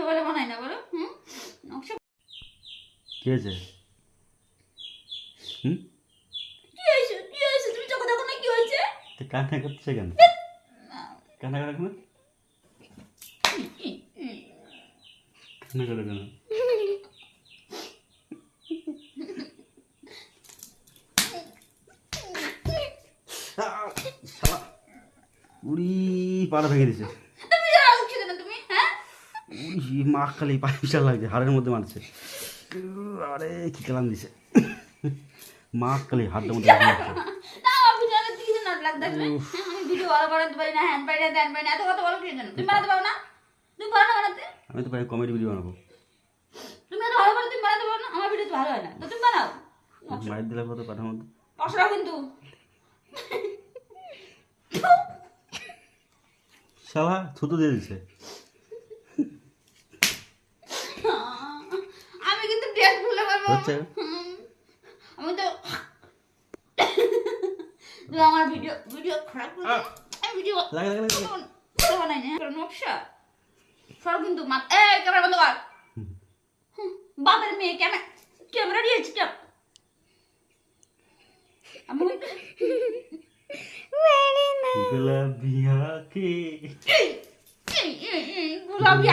Video বানাই না বলো। হুম? নকশা কি হয়েছে? হুম? কি হয়েছে? কি হয়েছে? তুমি চোখে দেখো না কি হয়েছে? তো কান্না করছে কেন? কান্না করে কেন? কান্না করে কেন? উড়ি পাড়া ভেঙে দিছে তুমি যারা উঠছে কেন তুমি হ্যাঁ উড়ি মা খালি পাইসা লাগছে হাড়ের মধ্যে মারছে। আরে কি কালাম দিছে। মা খালি হাড়ের মধ্যে আমি তো প্রায় কমেডি ভিডিও বানাবো। তুমি এত ভালো পারো তুমি বানাতে পারো না আমার ভিডিও তো ভালো হয় না। তো তুমি বানাও। মায়ের দিলে কত মধ্যে অসরা কিন্তু। শালা থুতু দিয়ে দিছে আমি কিন্তু ড্রেস খুলতে পারব হচ্ছে? আমি তো আমার ভিডিও ভিডিও খারাপ ভিডিও লাগে লাগে লাগে বানাই না নকশা। সর কিন্তু মাত এই ক্যামেরা বন্ধ কর। বাপের মেয়ে ক্যামেরা ক্যামেরা দিয়েছি ক্যাম আমি গুলাবি আঁখে গোলাপি